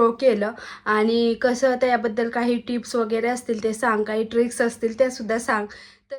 Show केलं. आणि कसं त्याबद्दल काही टिप्स वगैरे असतील ते सांग काही ट्रिक्स असतील त्या सुद्धा सांग. तर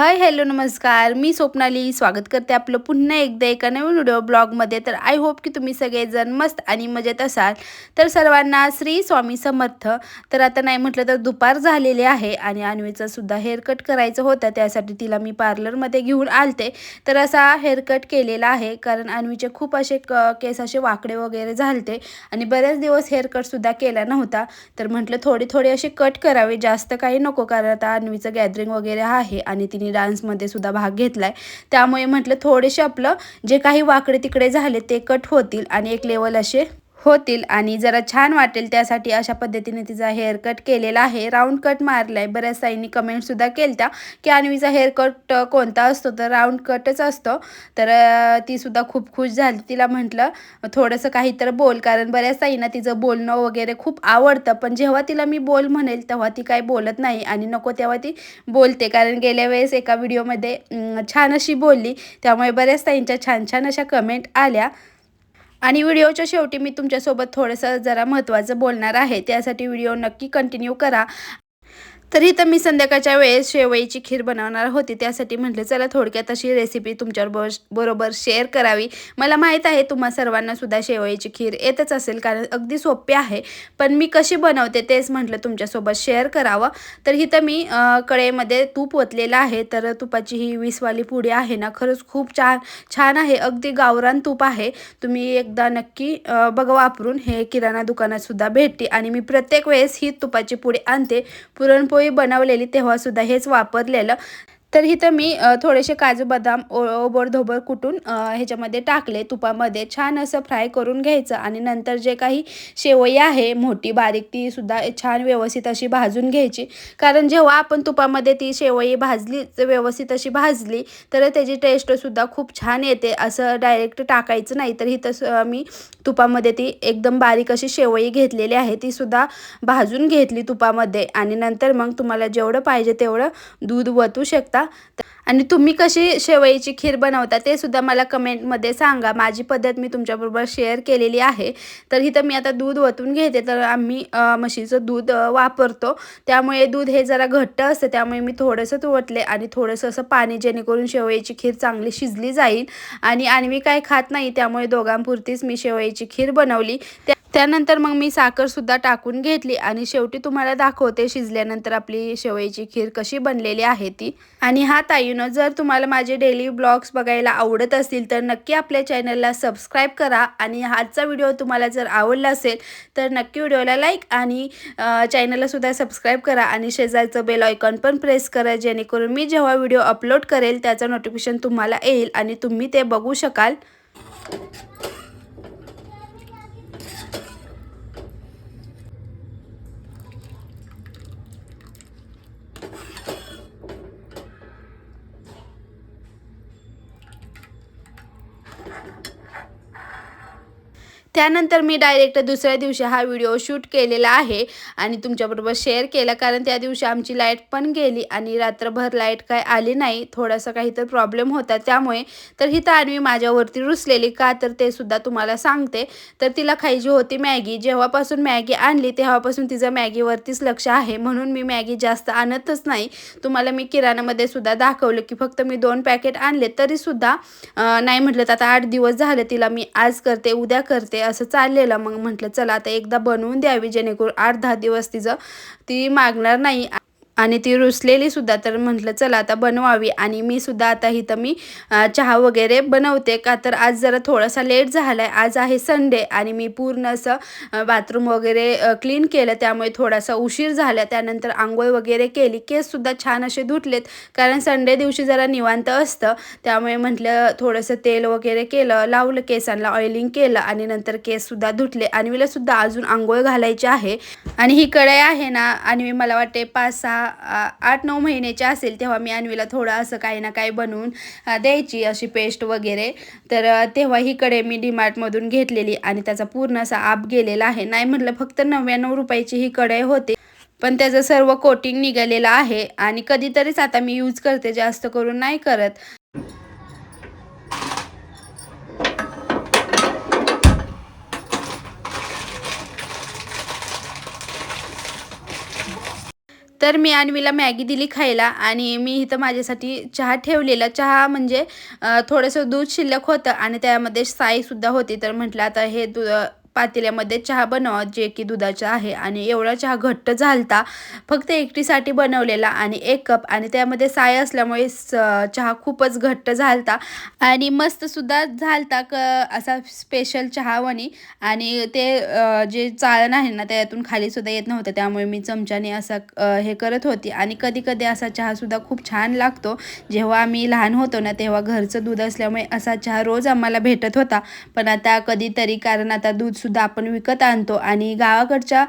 हाय हॅलो नमस्कार. मी स्वप्नाली. स्वागत करते आपलं पुन्हा एकदा एका नवीन व्हिडिओ ब्लॉगमध्ये. तर आय होप की तुम्ही सगळेजण मस्त आणि मजेत असाल. तर सर्वांना श्री स्वामी समर्थ. तर आता नाही म्हटलं तर दुपार झालेले आहे आणि अन्वीचं सुद्धा हेअरकट करायचं होतं. त्यासाठी तिला मी पार्लरमध्ये घेऊन आलते. तर असा हेअरकट केलेला आहे. कारण अन्वीचे खूप असे क केस असे वाकडे वगैरे झालते. आणि बरेच दिवस हेअरकटसुद्धा केला नव्हता. तर म्हटलं थोडे थोडे असे कट करावे. जास्त काही नको कारण आता अन्वीचं गॅदरिंग वगैरे आहे आणि तिने डान्समध्ये सुद्धा भाग घेतलाय. त्यामुळे म्हटलं थोडेसे आपलं जे काही वाकडे तिकडे झाले ते कट होतील आणि एक लेवल असे होतील आणि जरा छान वाटेल त्यासाठी अशा पद्धतीने तिचा हेअर कट केलेला आहे. राऊंड कट मारलाय. बऱ्याच ताईंनी कमेंटसुद्धा केल्या की अन्वीचा हेअर कट कोणता असतो? तर राऊंड कटच असतो. तर तीसुद्धा खूप खुश झाली. तिला म्हटलं थोडंसं काहीतर बोल. कारण बऱ्याच ताईंना तिचं बोलणं वगैरे खूप आवडतं. पण जेव्हा तिला मी बोल म्हणेल तेव्हा ती काही बोलत नाही आणि नको तेव्हा ती बोलते. कारण गेल्या वेळेस एका व्हिडिओमध्ये छान अशी बोलली. त्यामुळे बऱ्याच ताईंच्या छान छान अशा कमेंट आल्या. आणि व्हिडिओच्या शेवटी मी तुमच्यासोबत थोडंसं जरा महत्त्वाचं बोलणार आहे. त्यासाठी व्हिडिओ नक्की कंटिन्यू करा. तर इथं मी संध्याकाळच्या वेळेस शेवईची खीर बनवणार होती. त्यासाठी म्हटलं चला थोडक्यात अशी रेसिपी तुमच्याबरोबर बरोबर शेअर करावी. मला माहीत आहे तुम्हा सर्वांनासुद्धा शेवईची खीर येतच असेल कारण अगदी सोपी आहे. पण मी कशी बनवते तेच म्हटलं तुमच्यासोबत शेअर करावं. तर इथं मी कडेमध्ये तूप ओतलेलं आहे. तर तुपाची ही वीसवाली पुडी आहे ना खरंच खूप छान छान आहे. अगदी गावरान तूप आहे. तुम्ही एकदा नक्की बघा वापरून. हे किराणा दुकानातसुद्धा भेटते. आणि मी प्रत्येक वेळेस ही तुपाची पुडी आणते. पुरणपोळी बनवलेली तेव्हा सुद्धा हेच वापरलेलं तर इथं मी थोडेसे काजू बदाम ओ ओबड धोबड कुटून ह्याच्यामध्ये टाकले. तुपामध्ये छान असं फ्राय करून घ्यायचं आणि नंतर जे काही शेवई आहे मोठी बारीक ती सुद्धा छान व्यवस्थित अशी भाजून घ्यायची. कारण जेव्हा आपण तुपामध्ये ती शेवई भाजली व्यवस्थित अशी भाजली तर त्याची टेस्टसुद्धा खूप छान येते. असं डायरेक्ट टाकायचं नाही. तर इथं स- मी तुपामध्ये ती एकदम बारीक अशी शेवई घेतलेली आहे. ती सुद्धा भाजून घेतली तुपामध्ये. आणि नंतर मग तुम्हाला जेवढं पाहिजे तेवढं दूध वतू शकता. তা आणि तुम्ही कशी शेवईची खीर बनवता ते सुद्धा मला कमेंटमध्ये सांगा. माझी पद्धत मी तुमच्याबरोबर शेअर केलेली आहे. तर इथं मी आता दूध ओतून घेते. तर आम्ही म्हशीचं दूध वापरतो. त्यामुळे दूध हे जरा घट्ट असतं. त्यामुळे मी थोडंसंच ओतले आणि थोडंसं असं पाणी जेणेकरून शेवईची खीर चांगली शिजली जाईल. आणि आणवी काय खात नाही त्यामुळे दोघांपुरतीच मी शेवईची खीर बनवली. त्या त्यानंतर मग मी साखरसुद्धा टाकून घेतली. आणि शेवटी तुम्हाला दाखवते शिजल्यानंतर आपली शेवईची खीर कशी बनलेली आहे ती. आणि हा ताईनं जर तुम्हाला माझे डेली ब्लॉग्स बघायला आवडत असतील तर नक्की आपल्या चॅनलला सबस्क्राईब करा आणि आजचा व्हिडिओ तुम्हाला जर आवडला असेल तर नक्की व्हिडिओला लाईक आणि चॅनललासुद्धा सबस्क्राईब करा आणि शेजारचं बेल आयकॉन पण प्रेस करा जेणेकरून मी जेव्हा व्हिडिओ अपलोड करेल त्याचं नोटिफिकेशन तुम्हाला येईल आणि तुम्ही ते बघू शकाल. त्यानंतर मी डायरेक्ट दुसऱ्या दिवशी हा व्हिडिओ शूट केलेला आहे आणि तुमच्याबरोबर शेअर केला कारण त्या दिवशी आमची लाइट पण गेली आणि रात्रभर लाइट काय आली नाही थोडासा काहीतरी प्रॉब्लेम होता. त्यामुळे तर ही तानवी माझ्यावरती रुसलेली का तर ते सुद्धा तुम्हाला सांगते. तर तिला खायची होती मॅगी जेव्हापासून मॅगी आणली तेव्हापासून तिचं मॅगीवरतीच लक्ष आहे. म्हणून मी मॅगी जास्त आणतच नाही. तुम्हाला मी किराणामध्ये सुद्धा दाखवलं की फक्त मी दोन पॅकेट आणले तरीसुद्धा नाही म्हटलं तर आता आठ दिवस झाले तिला मी आज करते उद्या करते असं चाललेलं. मग म्हटलं चला आता एकदा बनवून द्यावी जेणेकरून आठ दहा दिवस तिचं ती मागणार नाही. आणि ती रुसलेली सुद्धा तर म्हटलं चला आता बनवावी. आणि मी सुद्धा आता इथं मी चहा वगैरे बनवते का? तर आज जरा थोडासा लेट झाला आहे आज आहे संडे आणि मी पूर्ण असं बाथरूम वगैरे क्लीन केलं. त्यामुळे थोडासा उशीर झाला. त्यानंतर आंघोळ वगैरे केली. केससुद्धा छान असे धुतलेत. कारण संडे दिवशी जरा निवांत असतं. त्यामुळे म्हटलं थोडंसं तेल वगैरे केलं लावलं केसांना ऑइलिंग केलं आणि नंतर केससुद्धा धुतले. आणि मला सुद्धा अजून आंघोळ घालायची आहे. आणि ही कढई आहे ना आणि मला वाटते पाच सहा आठ नऊ महिन्याची असेल तेव्हा मी अन्वीला थोडं असं काही ना काही बनवून द्यायची अशी पेस्ट वगैरे. तर तेव्हा ही कढई मी डीमार्टमधून घेतलेली आणि त्याचा पूर्ण असा आप गेलेला आहे. नाही म्हटलं फक्त नव्याण्णव रुपयाची ही कढई होती पण त्याचं सर्व कोटिंग निघालेलं आहे आणि कधीतरीच आता मी यूज करते जास्त करून नाही करत. तर मी अन्वीला मॅगी दिली खायला आणि मी इथं माझ्यासाठी चहा ठेवलेला. चहा म्हणजे थोडंसं दूध शिल्लक होतं आणि त्यामध्ये साईसुद्धा होती. तर म्हटलं आता हे दु पातेल्यामध्ये चहा बनवा जे की दुधाचा आहे. आणि एवढा चहा घट्ट झालता फक्त एकटीसाठी बनवलेला आणि एक कप. आणि त्यामध्ये साय असल्यामुळे स चहा खूपच घट्ट झालता. आणि मस्तसुद्धा झालता क असा स्पेशल चहावणी आणि ते जे चाळण आहे ना त्यातून खालीसुद्धा येत नव्हतं. त्यामुळे मी चमच्याने असा हे करत होती. आणि कधी कधी असा चहासुद्धा खूप छान लागतो. जेव्हा आम्ही लहान होतो ना तेव्हा घरचं दूध असल्यामुळे असा चहा रोज आम्हाला भेटत होता. पण आता कधीतरी कारण आता दूध दूधसुद्धा आपण विकत आणतो आणि गावाकडच्या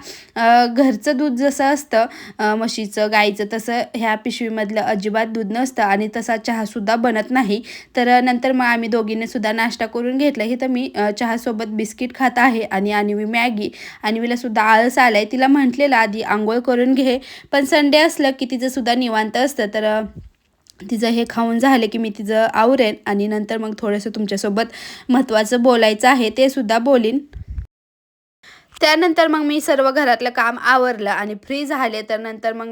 घरचं दूध जसं असतं म्हशीचं गाईचं तसं ह्या पिशवीमधलं अजिबात दूध नसतं आणि तसा चहासुद्धा बनत नाही. तर नंतर मग आम्ही दोघींनीसुद्धा नाश्ता करून घेतला. तर मी चहासोबत बिस्किट खात आहे आणि आणवी मॅगी. आणवीला सुद्धा आळस आलाय. तिला म्हटलेलं आधी आंघोळ करून घे. पण संडे असलं की तिचं सुद्धा निवांत असतं. तर तिचं हे खाऊन झालं की मी तिचं आवरेन आणि नंतर मग थोडंसं तुमच्यासोबत महत्त्वाचं बोलायचं आहे ते सुद्धा बोलीन. त्यानंतर मग मी सर्व घरातलं काम आवरलं आणि फ्री झाले तर नंतर मग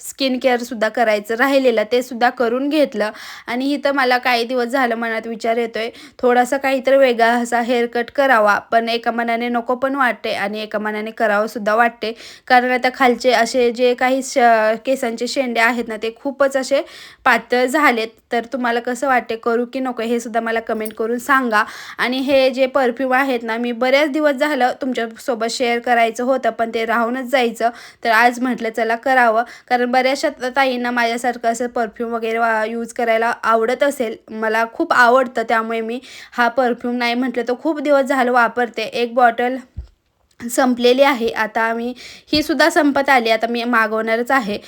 स्किन केअरसुद्धा करायचं राहिलेलं ते सुद्धा करून घेतलं. आणि इथं मला काही दिवस झालं मनात विचार येतोय थोडासा काहीतरी वेगळा असा हेअरकट करावा पण एका मनाने नको पण वाटते आणि एका मनाने करावंसुद्धा वाटते. कारण आता खालचे असे जे काही श केसांचे शेंडे आहेत ना ते खूपच असे पातळ झालेत. तर तुम्हाला कसं वाटते करू की नको हे सुद्धा मला कमेंट करून सांगा. आणि हे जे परफ्यूम आहेत ना मी बऱ्याच दिवस झालं तुमच्यासोबत शेअर करायचं होतं पण ते राहूनच जायचं. तर आज म्हटलं चला करावं. कारण बऱ्याचशा ताईंना माझ्यासारखं असं परफ्यूम वगैरे वा यूज करायला आवडत असेल. मला खूप आवडतं त्यामुळे मी हा परफ्यूम नाही म्हटलं तर खूप दिवस झालं वापरते. एक बॉटल संपलेली आहे. आता मी ही सुद्धा संपत आली. आता मी मागवणारच आहे.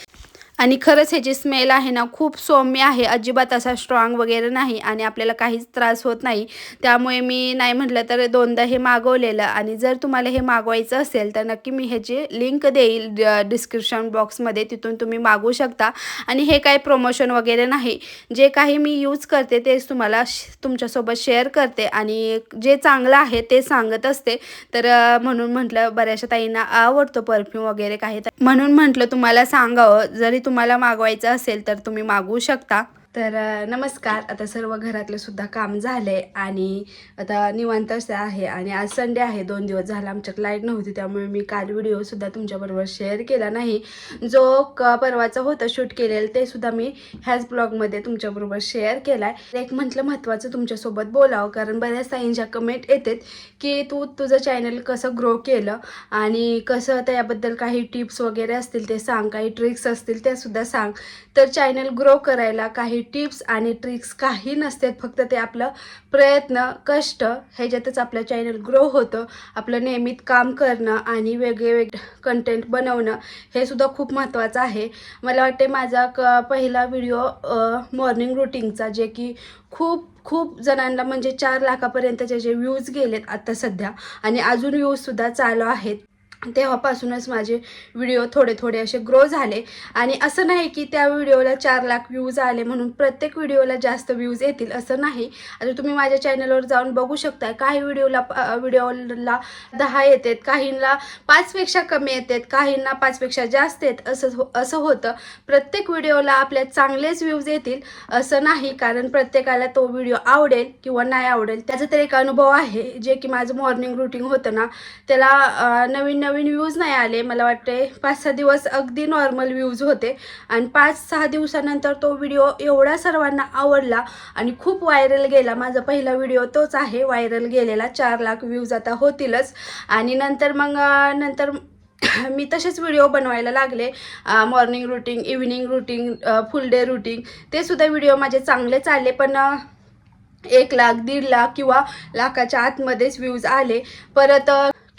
आणि खरंच ह्याची स्मेल आहे ना खूप सौम्य आहे. अजिबात असा स्ट्रॉंग वगैरे नाही आणि आपल्याला काहीच त्रास होत नाही. त्यामुळे मी नाही म्हटलं तर दोनदा हे मागवलेलं आणि जर तुम्हाला हे मागवायचं असेल तर नक्की मी ह्याची लिंक देईल डिस्क्रिप्शन बॉक्समध्ये तिथून तुम्ही मागवू शकता. आणि हे काही प्रमोशन वगैरे नाही. जे काही मी यूज करते तेच तुम्हाला श तुमच्यासोबत शेअर करते. आणि जे चांगलं आहे ते सांगत असते. तर म्हणून म्हटलं बऱ्याचशा ताईंना आवडतो परफ्यूम वगैरे काही. म्हणून म्हटलं तुम्हाला सांगावं. जरी तुम्हाला मागवायचं असेल तर तुम्ही मागवू शकता. तर नमस्कार. आता सर्व घरातलं सुद्धा काम आहे आणि आता निवांत असं आहे आणि आज संडे आहे. दोन दिवस झाला आमच्यात लाइट नव्हती त्यामुळे मी काल व्हिडिओ सुद्धा तुमच्याबरोबर शेअर केला नाही. जो क परवाचा होता शूट केलेला ते सुद्धा मी ह्याच ब्लॉगमध्ये तुमच्याबरोबर शेअर केला आहे एक म्हटलं महत्त्वाचं तुमच्यासोबत बोलावं कारण बऱ्याच ताईंच्या कमेंट येतात की तू तुझं चॅनल कसं ग्रो केलं आणि कसं त्याबद्दल काही टिप्स वगैरे असतील ते सांग काही ट्रिक्स असतील त्यासुद्धा सुद्धा सांग. तर चॅनल ग्रो करायला काही टिप्स आणि ट्रिक्स काही नसतात. फक्त ते आपलं प्रयत्न कष्ट ह्याच्यातच आपलं चॅनल ग्रो होतं. आपलं नियमित काम करणं आणि वेगळे वेगळे कंटेंट बनवणं हे सुद्धा खूप महत्त्वाचं आहे. मला वाटते माझा क पहिला व्हिडिओ मॉर्निंग रुटीनचा जे की खूप खूप जणांना म्हणजे चार लाखापर्यंतचे जे व्ह्यूज गेलेत आता सध्या आणि अजून व्ह्यूजसुद्धा चालू आहेत. तेव्हापासूनच माझे व्हिडिओ थोडे थोडे असे ग्रो झाले. आणि असं नाही की त्या व्हिडिओला चार लाख व्ह्यूज आले म्हणून प्रत्येक व्हिडिओला जास्त व्ह्यूज येतील असं नाही. आता तुम्ही माझ्या चॅनलवर जाऊन बघू शकता काही व्हिडिओला व्हिडिओला दहा येतात काहींना पाचपेक्षा कमी येतात काहींना पाचपेक्षा जास्त येत असं हो असं होतं. प्रत्येक व्हिडिओला आपल्या चांगलेच व्ह्यूज येतील असं नाही. कारण प्रत्येकाला तो व्हिडिओ आवडेल किंवा नाही आवडेल त्याचा तर एक अनुभव आहे. जे की माझं मॉर्निंग रुटीन होतं ना त्याला नवीन नवीन व्ह्यूज नाही आले. मला वाटते पाच सहा दिवस अगदी नॉर्मल व्ह्यूज होते. आणि पाच सहा दिवसानंतर तो व्हिडिओ एवढा सर्वांना आवडला आणि खूप व्हायरल गेला. माझा पहिला व्हिडिओ तोच आहे. व्हायरल गेलेला चार लाख व्ह्यूज आता होतीलच. आणि नंतर मग नंतर मी तसेच व्हिडिओ बनवायला लागले. Morning routine evening routine full day routine ते सुद्धा व्हिडिओ माझे चांगले चालले. पण एक लाख दीड लाख किंवा लाखाच्या आतमध्येच व्ह्यूज आले. परत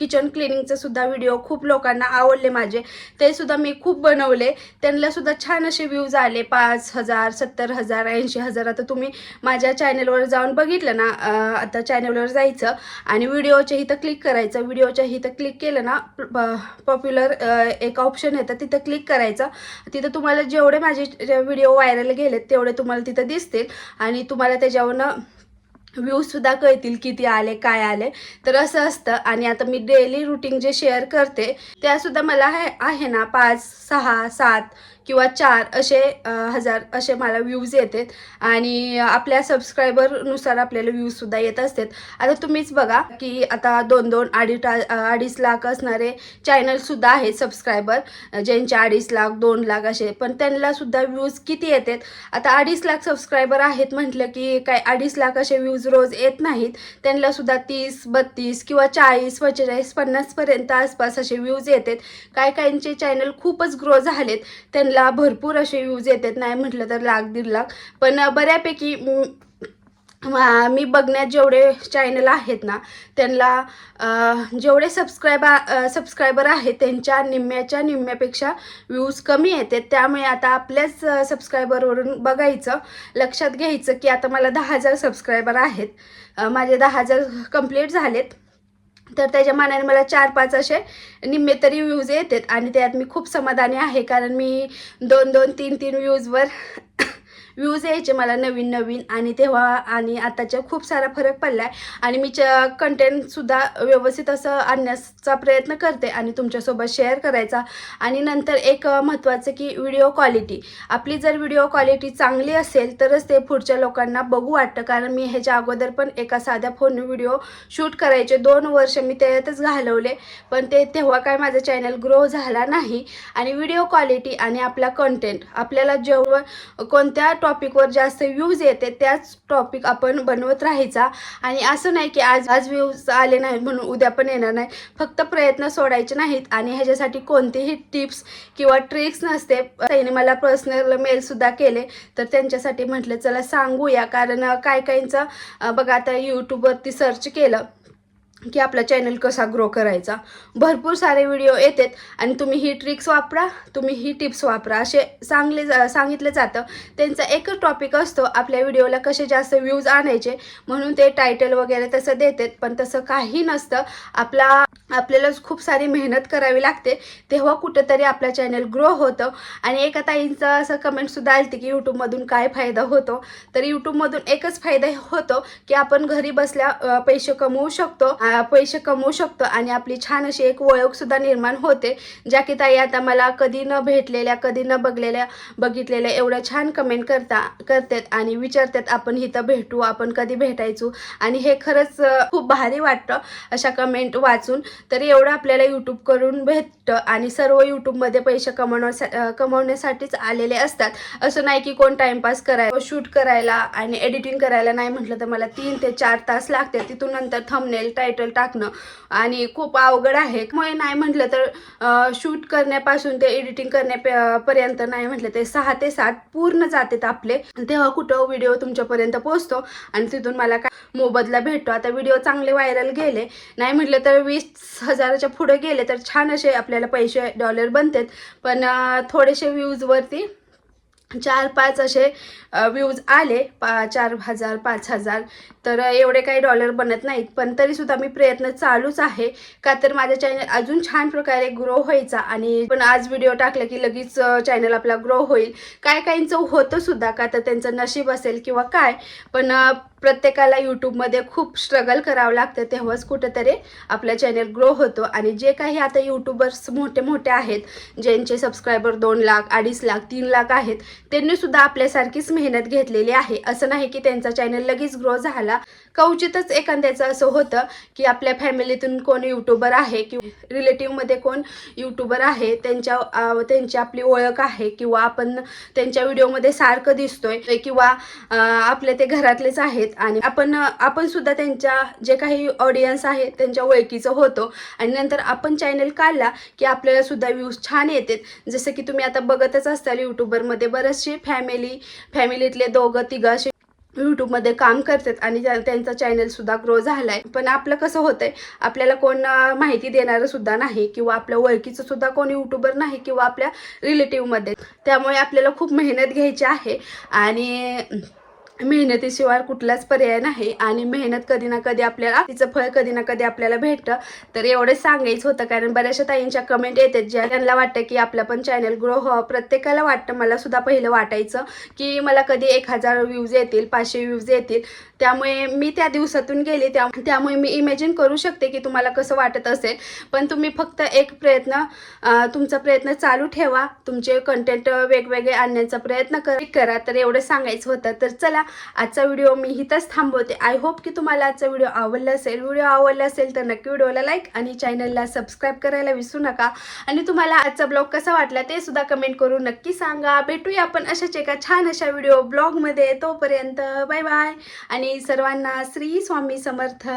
किचन क्लिनिंगचे सुद्धा व्हिडिओ खूप लोकांना आवडले माझे. ते सुद्धा मी खूप बनवले. त्यांना सुद्धा छान असे व्ह्यूज आले. पाच हजार सत्तर हजार ऐंशी हजार. आता तुम्ही माझ्या चॅनलवर जाऊन बघितलं ना आता चॅनलवर जायचं आणि व्हिडिओच्या इथं क्लिक करायचं. व्हिडिओच्या इथं क्लिक केलं ना पॉप्युलर एक ऑप्शन येतं तिथं क्लिक करायचं. तिथं तुम्हाला जेवढे माझे व्हिडिओ व्हायरल गेलेत तेवढे तुम्हाला तिथं दिसतील. आणि तुम्हाला त्याच्यावरनं व्ह्यूजसुद्धा कळतील किती आले काय आले. तर असं असतं. आणि आता मी डेली रुटीन जे शेअर करते त्यासुद्धा मला आहे आहे ना पाच सहा सात किंवा चार असे हजार असे मला व्ह्यूज येतात. आणि आपल्या सबस्क्रायबरनुसार आपल्याला व्ह्यूजसुद्धा येत असतात. आता तुम्हीच बघा की आता दोन दोन अडीच अडीच लाख असणारे चॅनलसुद्धा आहेत सबस्क्रायबर ज्यांचे अडीच लाख दोन लाख असे पण त्यांनासुद्धा व्ह्यूज किती येतात? आता अडीच लाख सबस्क्रायबर आहेत म्हटलं की काय अडीच लाख असे व्ह्यूज रोज येत नाहीत. त्यांनासुद्धा तीस बत्तीस किंवा चाळीस पंचेचाळीस पन्नासपर्यंत आसपास असे व्ह्यूज येतात. काय काहींचे चॅनल खूपच ग्रो झालेत. त्यांना ला भरपूर असे यूज येतात. नाही म्हटलं तर लाख दीड लाख. पण बऱ्यापैकी मी बघण्यात जेवढे चॅनल आहेत ना त्यांना जेवढे सबस्क्रायबर सबस्क्रायबर आहेत त्यांच्या निम्म्याच्या निम्म्यापेक्षा व्ह्यूज कमी येतात त्यामुळे आता आपल्याच सबस्क्रायबरवरून बघायचं लक्षात घ्यायचं की आता मला दहा हजार सबस्क्रायबर आहेत. माझे दहा हजार कंप्लीट झालेत. तर त्याच्या मानाने मला चार पाच असे निम्मे तरी व्ह्यूज येतात आणि त्यात मी खूप समाधानी आहे कारण मी दोन दोन तीन तीन व्ह्यूजवर व्ह्यूज यायचे मला नवीन नवीन आणि तेव्हा आणि आताच्या खूप सारा फरक पडला आहे आणि मी च कंटेंटसुद्धा व्यवस्थित असं आणण्याचा प्रयत्न करते आणि तुमच्यासोबत शेअर करायचा. आणि नंतर एक महत्त्वाचं की व्हिडिओ क्वालिटी आपली जर व्हिडिओ क्वालिटी चांगली असेल तरच ते पुढच्या लोकांना बघू वाटतं. कारण मी ह्याच्या अगोदर पण एका साध्या फोन व्हिडिओ शूट करायचे. दोन वर्ष मी त्यातच घालवले. पण ते तेव्हा काय माझं चॅनल ग्रो झाला नाही. आणि व्हिडिओ क्वालिटी आणि आपला कंटेंट आपल्याला जेव्हा कोणत्या टॉपिकवर जास्त व्ह्यूज येते त्याच टॉपिक आपण बनवत राहायचा. आणि असं नाही की आज आज व्ह्यूज आले नाही म्हणून उद्या पण येणार नाही. फक्त प्रयत्न सोडायचे नाहीत आणि ह्याच्यासाठी कोणतेही टिप्स किंवा ट्रिक्स नसते. त्यांनी मला पर्सनल मेलसुद्धा केले. तर त्यांच्यासाठी म्हटलं चला सांगूया. कारण काय काहींचं बघा आता यूट्यूबवरती सर्च केलं. की आपला चॅनल कसा ग्रो करायचा. भरपूर सारे व्हिडिओ येतात आणि तुम्ही ही ट्रिक्स वापरा तुम्ही ही टिप्स वापरा. असे सांगले जा- सांगितलं जातं. त्यांचा एकच टॉपिक असतो आपल्या व्हिडिओला कसे जास्त व्ह्यूज आणायचे म्हणून ते टायटल वगैरे तसं देतात. पण तसं काही नसतं. आपला आपल्याला खूप सारी मेहनत करावी लागते तेव्हा कुठंतरी आपला चॅनल ग्रो होतं. आणि एका ताईंचं असं कमेंटसुद्धा आलते की यूट्यूबमधून काय फायदा होतो? तर यूट्यूबमधून एकच फायदा होतो की आपण घरी बसल्या पैसे कमवू शकतो पैसे कमवू शकतो आणि आपली छान अशी एक ओळखसुद्धा निर्माण होते ज्या की ताई आता मला कधी न भेटलेल्या कधी न बघलेल्या बघितलेल्या एवढ्या छान कमेंट करता करतात आणि विचारतात आपण इथं भेटू आपण कधी भेटायचो? आणि हे खरंच खूप भारी वाटतं अशा कमेंट वाचून. तर एवढं आपल्याला यूट्यूबकडून भेटतं आणि सर्व यूट्यूबमध्ये पैसे कमवण्यासा कमवण्यासाठीच आलेले असतात. असं नाही की कोण टाइमपास करायला शूट करायला आणि एडिटिंग करायला नाही म्हटलं तर मला तीन ते चार तास लागते तिथून नंतर थंबनेल टायटल टाकणं आणि खूप अवघड आहे. मग नाही म्हटलं तर शूट करण्यापासून ते एडिटिंग करण्यापर्यंत नाही म्हटलं ते सहा ते सात पूर्ण जातात आपले. तेव्हा कुठं व्हिडिओ तुमच्यापर्यंत पोहोचतो आणि तिथून मला काय मोबदला भेटतो. आता व्हिडिओ चांगले व्हायरल गेले. नाही म्हटलं तर वीस हजाराच्या पुढे गेले तर छान असे आपल्याला पैसे डॉलर बनतात. पण थोडेसे व्ह्यूजवरती चार पाच असे व्ह्यूज आले. पा चार हजार पाच हजार. तर एवढे काही डॉलर बनत नाहीत. पण तरीसुद्धा मी प्रयत्न चालूच आहे. का तर माझ्या चॅनल अजून छान प्रकारे ग्रो व्हायचा आणि पण आज व्हिडिओ टाकला की लगेच चॅनल आपला ग्रो होईल. काय काहींचं होतं सुद्धा का तर त्यांचं नशीब असेल किंवा काय. पण प्रत्येकाला यूट्यूबमध्ये खूप स्ट्रगल करावं लागतं तेव्हाच कुठंतरी आपला चॅनल ग्रो होतो. आणि जे काही आता यूट्यूबर्स मोठे मोठे आहेत ज्यांचे सबस्क्रायबर दोन लाख अडीच लाख तीन लाख आहेत त्यांनी सुद्धा आपल्यासारखीच मेहनत घेतलेली आहे. असं नाही की त्यांचा चॅनल लगेच ग्रो झाला. कवचितच एखाद्याचं असं होतं की आपल्या फॅमिलीतून कोण यूट्यूबर आहे किंवा रिलेटिव्हमध्ये कोण यूट्यूबर आहे त्यांच्या त्यांची आपली ओळख आहे किंवा आपण त्यांच्या व्हिडिओमध्ये सारखं दिसतोय किंवा आपले ते घरातलेच आहेत आणि आपण आपण सुद्धा त्यांच्या जे काही ऑडियन्स आहे त्यांच्या ओळखीचं होतो आणि नंतर आपण चॅनल काढला की आपल्याला सुद्धा व्ह्यूज छान येतात. जसं की तुम्ही आता बघतच असताल यूट्यूबरमध्ये बरेचसे फॅमिली फॅमिलीतले दोघं तिघं असे यूट्यूबमध्ये काम करतात आणि त्यांचा चॅनल सुद्धा ग्रो झालाय. पण आपलं कसं होतंय आपल्याला कोण माहिती देणारंसुद्धा नाही किंवा आपल्या ओळखीचं सुद्धा कोण यूट्यूबर नाही किंवा आपल्या रिलेटिव्हमध्ये त्यामुळे आपल्याला खूप मेहनत घ्यायची आहे आणि मेहनतीशिवाय कुठलाच पर्याय नाही आणि मेहनत कधी ना कधी आपल्याला तिचं फळ कधी ना कधी आपल्याला भेटतं. तर एवढं सांगायचं होतं कारण बऱ्याचशा ताईंच्या कमेंट येतात ज्या त्यांना वाटतं की आपलं पण चॅनल ग्रो व्हावं. प्रत्येकाला वाटतं मला सुद्धा पहिलं वाटायचं की मला कधी एक हजार व्ह्यूज येतील पाचशे व्ह्यूज येतील. त्यामुळे मी त्या दिवसातून गेले त्या त्यामुळे मी इमॅजिन करू शकते की तुम्हाला कसं वाटत असेल. पण तुम्ही फक्त एक प्रयत्न तुमचा प्रयत्न चालू ठेवा. तुमचे कंटेंट वेगवेगळे आणण्याचा प्रयत्न करा तर एवढं सांगायचं होतं. तर चला आजचा व्हिडिओ मी इथंच थांबवते. आय होप की तुम्हाला आजचा व्हिडिओ आवडला असेल. व्हिडिओ आवडला असेल तर नक्की व्हिडिओला लाईक आणि चॅनलला सबस्क्राईब करायला विसरू नका. आणि तुम्हाला आजचा ब्लॉग कसा वाटला ते सुद्धा कमेंट करून नक्की सांगा. भेटूया आपण अशाच एका छान अशा व्हिडिओ ब्लॉगमध्ये तोपर्यंत बाय बाय आणि सर्वांना श्री स्वामी समर्थ.